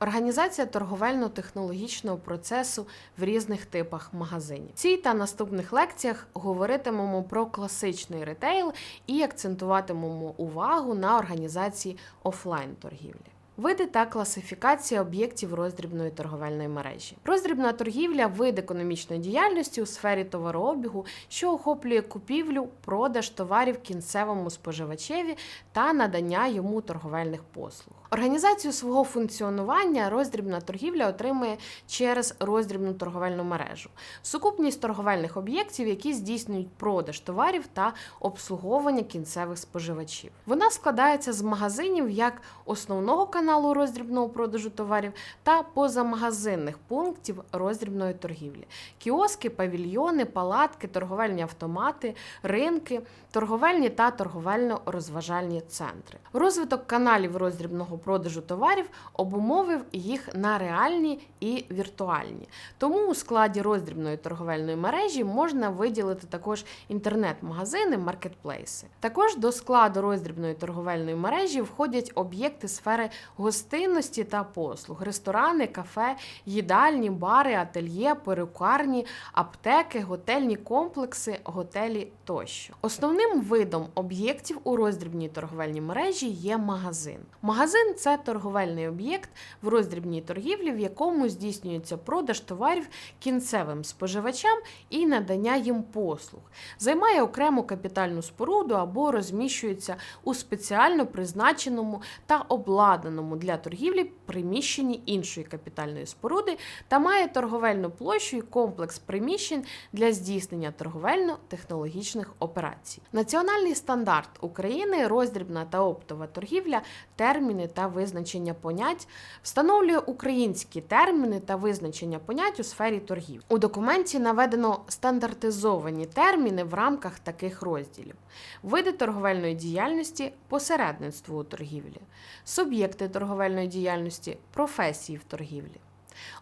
Організація торговельно-технологічного процесу в різних типах магазинів. В цій та наступних лекціях говоритимемо про класичний ретейл і акцентуватимемо увагу на організації офлайн торгівлі. Види та класифікація об'єктів роздрібної торговельної мережі. Роздрібна торгівля вид економічної діяльності у сфері товарообігу, що охоплює купівлю, продаж товарів кінцевому споживачеві та надання йому торговельних послуг. Організацію свого функціонування роздрібна торгівля отримує через роздрібну торговельну мережу, сукупність торговельних об'єктів, які здійснюють продаж товарів та обслуговування кінцевих споживачів. Вона складається з магазинів як основного каналу роздрібного продажу товарів та позамагазинних пунктів роздрібної торгівлі: кіоски, павільйони, палатки, торговельні автомати, ринки, торговельні та торговельно-розважальні центри. Розвиток каналів роздрібного продажу товарів обумовив їх на реальні і віртуальні. Тому у складі роздрібної торговельної мережі можна виділити також інтернет-магазини, маркетплейси. Також до складу роздрібної торговельної мережі входять об'єкти сфери гостинності та послуг, ресторани, кафе, їдальні, бари, ательє, перукарні, аптеки, готельні комплекси, готелі тощо. Основним видом об'єктів у роздрібній торговельній мережі є магазин. Магазин це торговельний об'єкт в роздрібній торгівлі, в якому здійснюється продаж товарів кінцевим споживачам і надання їм послуг, займає окрему капітальну споруду або розміщується у спеціально призначеному та обладнаному для торгівлі приміщенні іншої капітальної споруди та має торговельну площу і комплекс приміщень для здійснення торговельно-технологічних операцій. Національний стандарт України, роздрібна та оптова торгівля, терміни та визначення понять встановлює українські терміни та визначення понять у сфері торгів. У документі наведено стандартизовані терміни в рамках таких розділів: види торговельної діяльності, посередництво у торгівлі, суб'єкти торговельної діяльності, професії в торгівлі,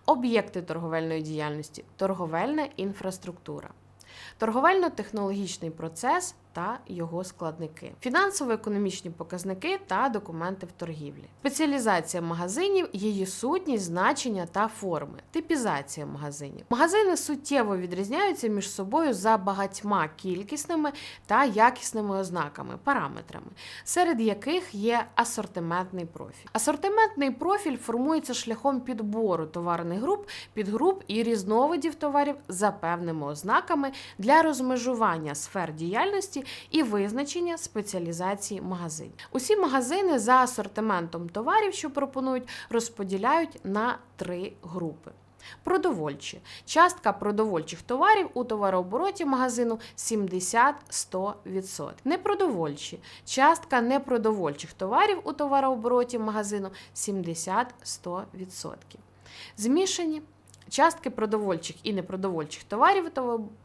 об'єкти торговельної діяльності, торговельна інфраструктура. Торговельно-технологічний процес та його складники, фінансово-економічні показники та документи в торгівлі, спеціалізація магазинів, її сутність, значення та форми, типізація магазинів. Магазини суттєво відрізняються між собою за багатьма кількісними та якісними ознаками, параметрами, серед яких є асортиментний профіль. Асортиментний профіль формується шляхом підбору товарних груп, підгруп і різновидів товарів за певними ознаками для розмежування сфер діяльності і визначення спеціалізації магазинів. Усі магазини за асортиментом товарів, що пропонують, розподіляють на три групи. Продовольчі. Частка продовольчих товарів у товарообороті магазину 70-100%. Непродовольчі. Частка непродовольчих товарів у товарообороті магазину 70-100%. Змішані. Частки продовольчих і непродовольчих товарів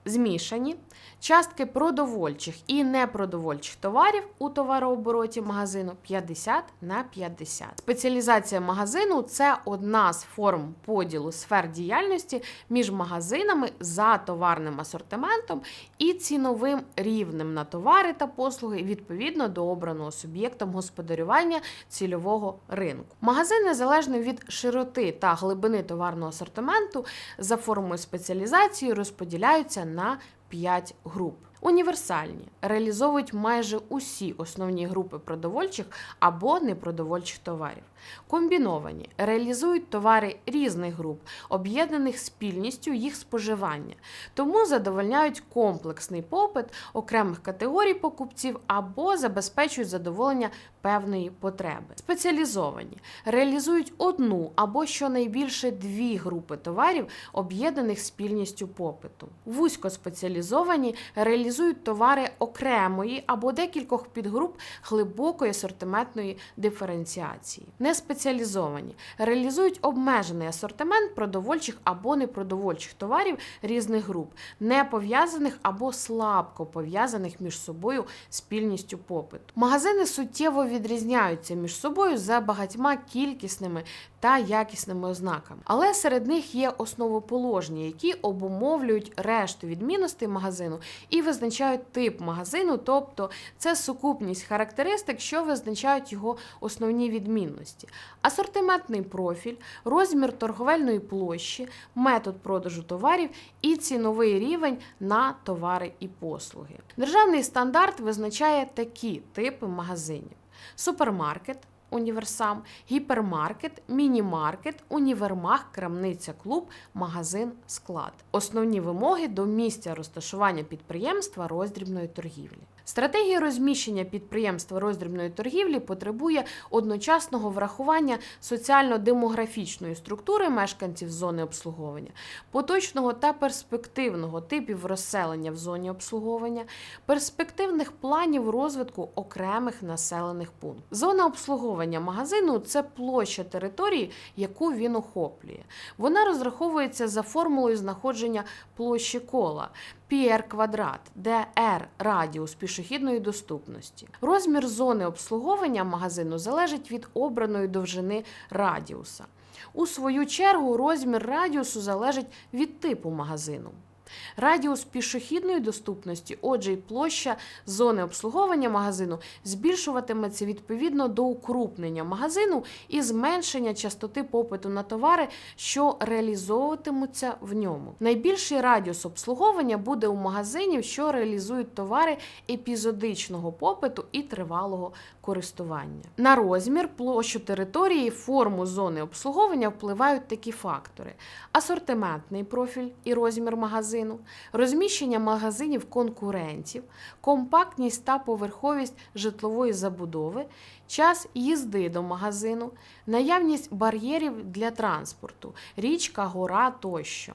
змішані. Частки продовольчих і непродовольчих товарів у товарообороті магазину 50 на 50. Спеціалізація магазину це одна з форм поділу сфер діяльності між магазинами за товарним асортиментом і ціновим рівнем на товари та послуги відповідно до обраного суб'єктом господарювання цільового ринку. Магазини залежно від широти та глибини товарного асортименту за формою спеціалізації розподіляються на 5 груп. Універсальні реалізовують майже усі основні групи продовольчих або непродовольчих товарів. Комбіновані реалізують товари різних груп, об'єднаних спільністю їх споживання, тому задовольняють комплексний попит окремих категорій покупців або забезпечують задоволення певної потреби. Спеціалізовані реалізують одну або щонайбільше дві групи товарів, об'єднаних спільністю попиту. Вузькоспеціалізовані реалізують товари окремої або декількох підгруп глибокої асортиментної диференціації. Неспеціалізовані реалізують обмежений асортимент продовольчих або непродовольчих товарів різних груп, не пов'язаних або слабко пов'язаних між собою спільністю попиту. Магазини суттєво відрізняються між собою за багатьма кількісними та якісними ознаками, але серед них є основоположні, які обумовлюють решту відмінностей магазину і визначають тип магазину, тобто це сукупність характеристик, що визначають його основні відмінності. Асортиментний профіль, розмір торговельної площі, метод продажу товарів і ціновий рівень на товари і послуги. Державний стандарт визначає такі типи магазинів: супермаркет. Універсам, гіпермаркет, мінімаркет, універмаг, крамниця, клуб, магазин, склад. Основні вимоги до місця розташування підприємства роздрібної торгівлі. Стратегія розміщення підприємства роздрібної торгівлі потребує одночасного врахування соціально-демографічної структури мешканців зони обслуговування, поточного та перспективного типів розселення в зоні обслуговування, перспективних планів розвитку окремих населених пунктів. Зона обслуговування магазину це площа території, яку він охоплює. Вона розраховується за формулою знаходження площі кола. PR квадрат, де R – радіус пішохідної доступності. Розмір зони обслуговування магазину залежить від обраної довжини радіуса. У свою чергу розмір радіусу залежить від типу магазину. Радіус пішохідної доступності, отже, й площа зони обслуговування магазину збільшуватиметься відповідно до укрупнення магазину і зменшення частоти попиту на товари, що реалізовуватимуться в ньому. Найбільший радіус обслуговування буде у магазинів, що реалізують товари епізодичного попиту і тривалого користування. На розмір, площу території, форму зони обслуговування впливають такі фактори: асортиментний профіль і розмір магазину, розміщення магазинів конкурентів, компактність та поверховість житлової забудови, час їзди до магазину, наявність бар'єрів для транспорту, річка, гора тощо,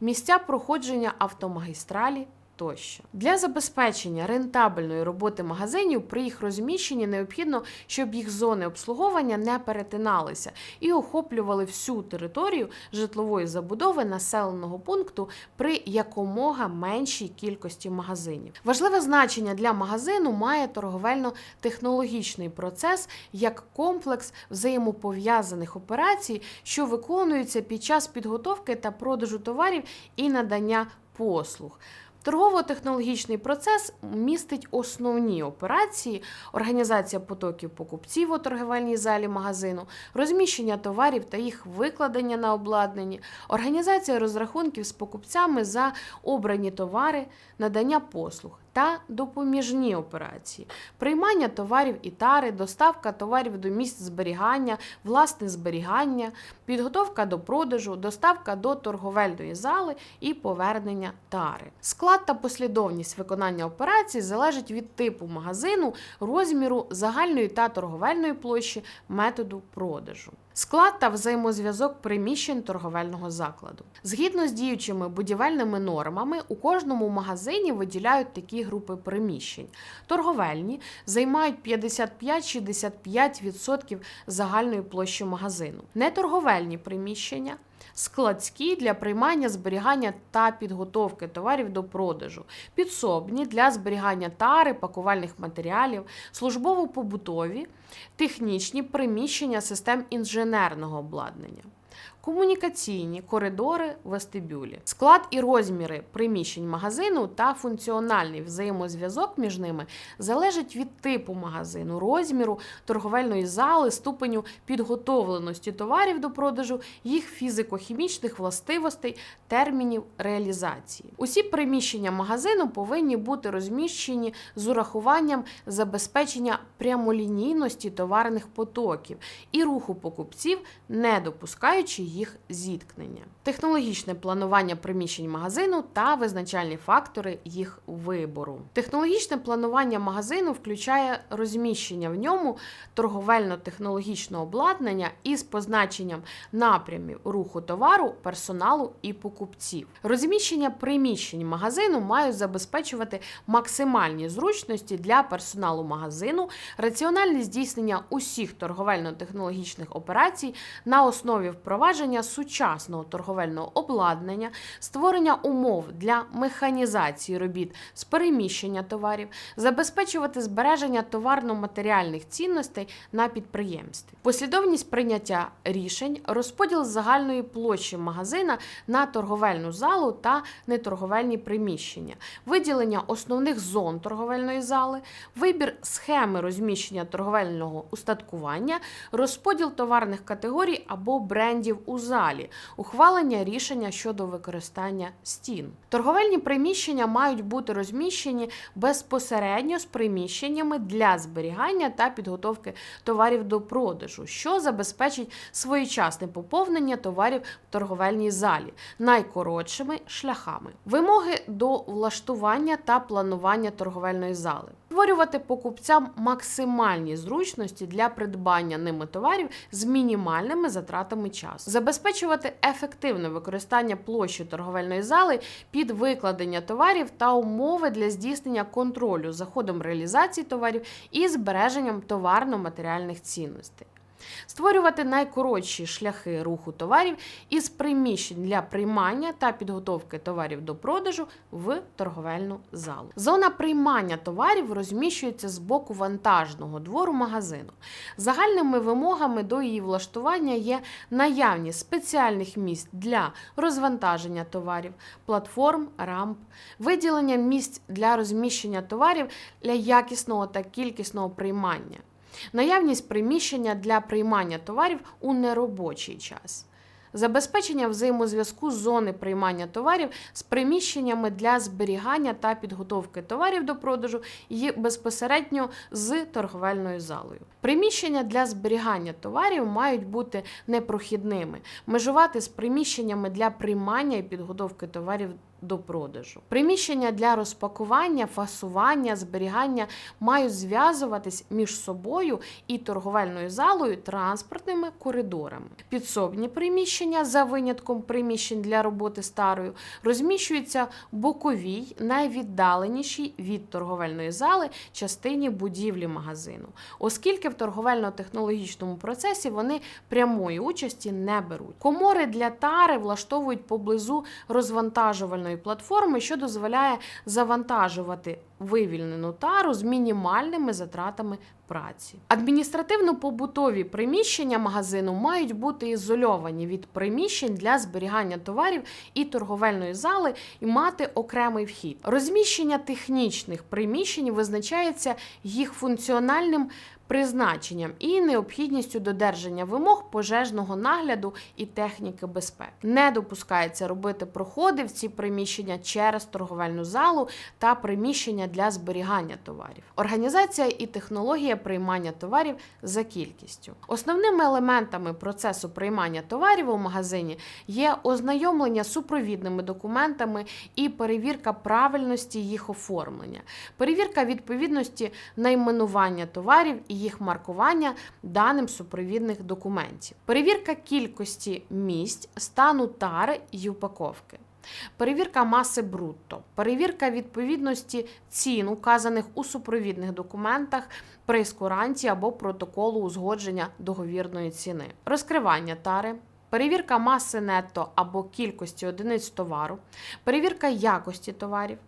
місця проходження автомагістралі. Тощо для забезпечення рентабельної роботи магазинів при їх розміщенні необхідно, щоб їх зони обслуговування не перетиналися і охоплювали всю територію житлової забудови населеного пункту при якомога меншій кількості магазинів. Важливе значення для магазину має торговельно-технологічний процес як комплекс взаємопов'язаних операцій, що виконуються під час підготовки та продажу товарів і надання послуг. Торгово-технологічний процес містить основні операції: організація потоків покупців у торгівельній залі магазину, розміщення товарів та їх викладення на обладнанні, організація розрахунків з покупцями за обрані товари, надання послуг. Та допоміжні операції, приймання товарів і тари, доставка товарів до місць зберігання, власне зберігання, підготовка до продажу, доставка до торговельної зали і повернення тари. Склад та послідовність виконання операцій залежить від типу магазину, розміру загальної та торговельної площі, методу продажу. Склад та взаємозв'язок приміщень торговельного закладу. Згідно з діючими будівельними нормами, у кожному магазині виділяють такі групи приміщень. Торговельні займають 55-65% загальної площі магазину. Неторговельні приміщення. Складські для приймання, зберігання та підготовки товарів до продажу, підсобні для зберігання тари, пакувальних матеріалів, службово-побутові, технічні приміщення систем інженерного обладнання. Комунікаційні коридори, вестибюлі, склад і розміри приміщень магазину та функціональний взаємозв'язок між ними залежать від типу магазину, розміру, торговельної зали, ступеню підготовленості товарів до продажу, їх фізико-хімічних властивостей, термінів реалізації. Усі приміщення магазину повинні бути розміщені з урахуванням забезпечення прямолінійності товарних потоків і руху покупців, не допускаючи їх зіткнення, технологічне планування приміщень магазину та визначальні фактори їх вибору. Технологічне планування магазину включає розміщення в ньому торговельно-технологічного обладнання із позначенням напрямів руху товару, персоналу і покупців. Розміщення приміщень магазину мають забезпечувати максимальні зручності для персоналу магазину, раціональне здійснення усіх торговельно-технологічних операцій на основі впровадження запровадження сучасного торговельного обладнання, створення умов для механізації робіт з переміщення товарів, забезпечувати збереження товарно-матеріальних цінностей на підприємстві, послідовність прийняття рішень, розподіл загальної площі магазина на торговельну залу та неторговельні приміщення, виділення основних зон торговельної зали, вибір схеми розміщення торговельного устаткування, розподіл товарних категорій або брендів у залі, ухвалення рішення щодо використання стін. Торговельні приміщення мають бути розміщені безпосередньо з приміщеннями для зберігання та підготовки товарів до продажу, що забезпечить своєчасне поповнення товарів в торговельній залі найкоротшими шляхами. Вимоги до влаштування та планування торговельної зали. Створювати покупцям максимальні зручності для придбання ними товарів з мінімальними затратами часу, забезпечувати ефективне використання площі торговельної зали під викладення товарів та умови для здійснення контролю за ходом реалізації товарів і збереженням товарно-матеріальних цінностей. Створювати найкоротші шляхи руху товарів із приміщень для приймання та підготовки товарів до продажу в торговельну залу. Зона приймання товарів розміщується з боку вантажного двору магазину. Загальними вимогами до її влаштування є наявність спеціальних місць для розвантаження товарів, платформ, рамп, виділення місць для розміщення товарів для якісного та кількісного приймання. Наявність приміщення для приймання товарів у неробочий час. Забезпечення взаємозв'язку зони приймання товарів з приміщеннями для зберігання та підготовки товарів до продажу і безпосередньо з торговельною залою. Приміщення для зберігання товарів мають бути непрохідними, межувати з приміщеннями для приймання і підготовки товарів до продажу. Приміщення для розпакування, фасування, зберігання мають зв'язуватись між собою і торговельною залою транспортними коридорами. Підсобні приміщення за винятком приміщень для роботи старою розміщуються боковій, найвіддаленішій від торговельної зали частині будівлі магазину, оскільки в торговельно-технологічному процесі вони прямої участі не беруть. Комори для тари влаштовують поблизу розвантажувальної платформи, що дозволяє завантажувати вивільнену тару з мінімальними затратами праці. Адміністративно-побутові приміщення магазину мають бути ізольовані від приміщень для зберігання товарів і торговельної зали і мати окремий вхід. Розміщення технічних приміщень визначається їх функціональним призначенням і необхідністю додержання вимог пожежного нагляду і техніки безпеки. Не допускається робити проходи в ці приміщення через торговельну залу та приміщення для зберігання товарів. Організація і технологія приймання товарів за кількістю. Основними елементами процесу приймання товарів у магазині є ознайомлення з супровідними документами і перевірка правильності їх оформлення, перевірка відповідності найменування товарів і їх маркування даним супровідних документів, перевірка кількості місць, стану тари і упаковки. Перевірка маси брутто, перевірка відповідності цін, указаних у супровідних документах прейскуранті або протоколу узгодження договірної ціни, розкривання тари. Перевірка маси нетто або кількості одиниць товару, перевірка якості товарів,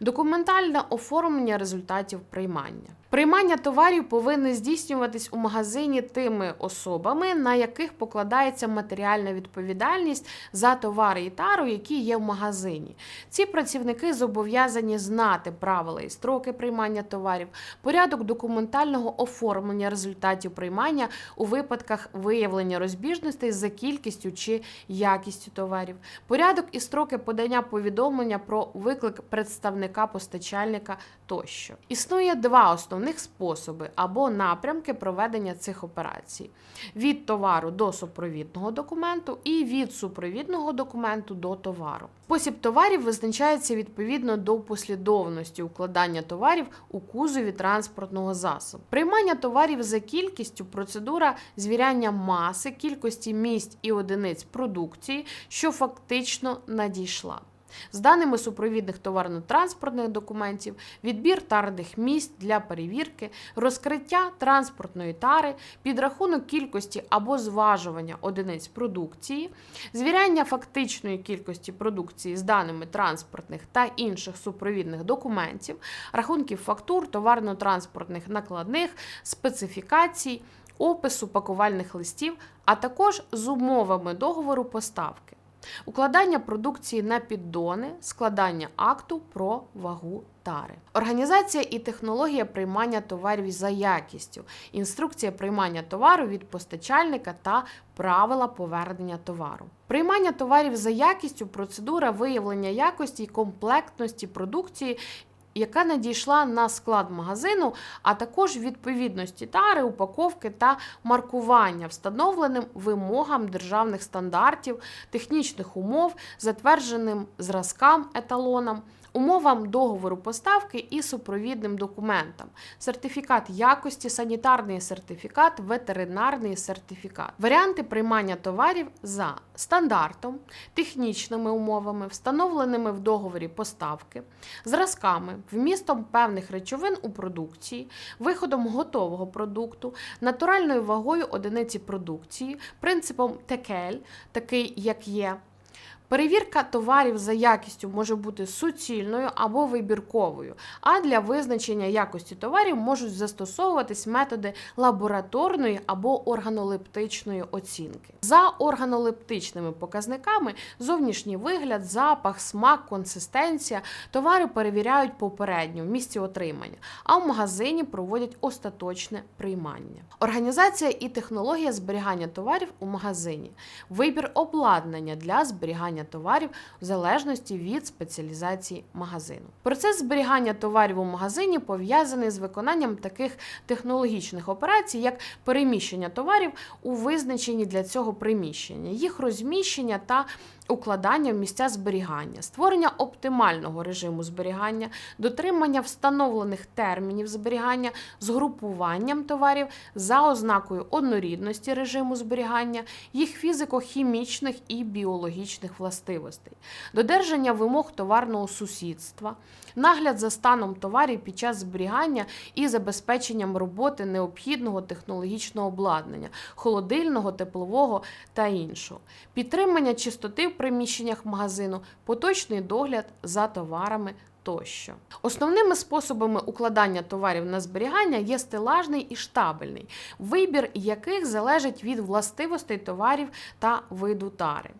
документальне оформлення результатів приймання. Приймання товарів повинні здійснюватись у магазині тими особами, на яких покладається матеріальна відповідальність за товари і тару, які є в магазині. Ці працівники зобов'язані знати правила і строки приймання товарів, порядок документального оформлення результатів приймання у випадках виявлення розбіжностей за кількістю чи якістю товарів, порядок і строки подання повідомлення про виклик представника постачальника тощо. Існує два основних способи або напрямки проведення цих операцій: від товару до супровідного документу і від супровідного документу до товару. Спосіб товарів визначається відповідно до послідовності укладання товарів у кузові транспортного засобу. Приймання товарів за кількістю процедура звіряння маси, кількості місць і одиниць продукції, що фактично надійшла. З даними супровідних товарно-транспортних документів, відбір тарних місць для перевірки, розкриття транспортної тари, підрахунок кількості або зважування одиниць продукції, звіряння фактичної кількості продукції з даними транспортних та інших супровідних документів, рахунків фактур, товарно-транспортних накладних, специфікацій, опису пакувальних листів, а також з умовами договору поставки. Укладання продукції на піддони, складання акту про вагу тари. Організація і технологія приймання товарів за якістю, інструкція приймання товару від постачальника та правила повернення товару. Приймання товарів за якістю процедура виявлення якості і комплектності продукції. Яка надійшла на склад магазину, а також відповідності тари, упаковки та маркування, встановленим вимогам державних стандартів, технічних умов, затвердженим зразкам еталонам, умовам договору поставки і супровідним документам, сертифікат якості, санітарний сертифікат, ветеринарний сертифікат, варіанти приймання товарів за стандартом, технічними умовами, встановленими в договорі поставки, зразками, вмістом певних речовин у продукції, виходом готового продукту, натуральною вагою одиниці продукції, принципом текель, такий як є. Перевірка товарів за якістю може бути суцільною або вибірковою, а для визначення якості товарів можуть застосовуватись методи лабораторної або органолептичної оцінки. За органолептичними показниками зовнішній вигляд, запах, смак, консистенція товари перевіряють попередньо в місці отримання, а в магазині проводять остаточне приймання. Організація і технологія зберігання товарів у магазині, вибір обладнання для зберігання товарів в залежності від спеціалізації магазину. Процес зберігання товарів у магазині пов'язаний з виконанням таких технологічних операцій, як переміщення товарів у визначенні для цього приміщення, їх розміщення та укладання в місця зберігання, створення оптимального режиму зберігання, дотримання встановлених термінів зберігання, з групуванням товарів за ознакою однорідності режиму зберігання, їх фізико-хімічних і біологічних властивостей, додержання вимог товарного сусідства, нагляд за станом товарів під час зберігання і забезпеченням роботи необхідного технологічного обладнання, холодильного, теплового та іншого, підтримання чистоти приміщеннях магазину, поточний догляд за товарами. Тощо основними способами укладання товарів на зберігання є стелажний і штабельний, вибір яких залежить від властивостей товарів та виду тари.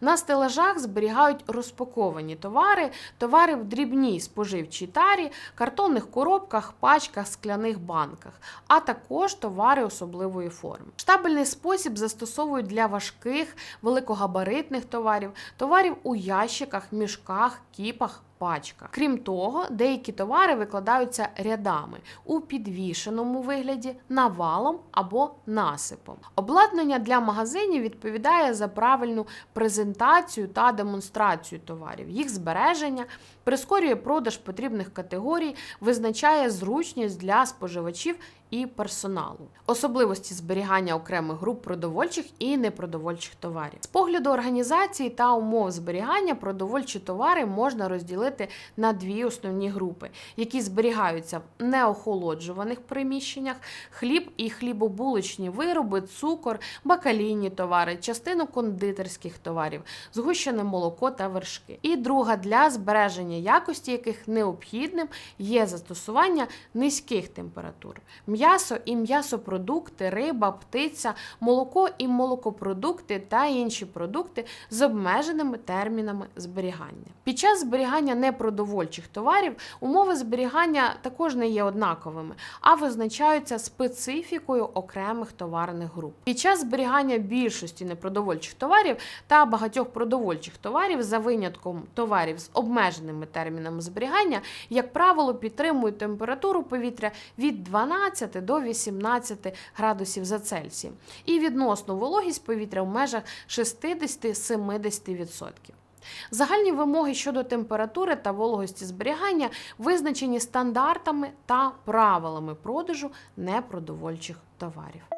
На стелажах зберігають розпаковані товари, товари в дрібній споживчій тарі, картонних коробках, пачках, скляних банках, а також товари особливої форми. Штабельний спосіб застосовують для важких, великогабаритних товарів, товарів у ящиках, мішках, кіпах. Пачка. Крім того, деякі товари викладаються рядами у підвішеному вигляді, навалом або насипом. Обладнання для магазинів відповідає за правильну презентацію та демонстрацію товарів, їх збереження, прискорює продаж потрібних категорій, визначає зручність для споживачів і персоналу, особливості зберігання окремих груп продовольчих і непродовольчих товарів. З погляду організації та умов зберігання продовольчі товари можна розділити на дві основні групи, які зберігаються в неохолоджуваних приміщеннях: хліб і хлібобулочні вироби, цукор, бакалійні товари, частину кондитерських товарів, згущене молоко та вершки. І друга для збереження якості, яких необхідним є застосування низьких температур м'ясо і м'ясопродукти, риба, птиця, молоко і молокопродукти та інші продукти з обмеженими термінами зберігання. Під час зберігання непродовольчих товарів умови зберігання також не є однаковими, а визначаються специфікою окремих товарних груп. Під час зберігання більшості непродовольчих товарів та багатьох продовольчих товарів за винятком товарів з обмеженими термінами зберігання, як правило, підтримують температуру повітря від 12 до 18 градусів за Цельсієм і відносну вологість повітря в межах 60-70%. Загальні вимоги щодо температури та вологості зберігання визначені стандартами та правилами продажу непродовольчих товарів.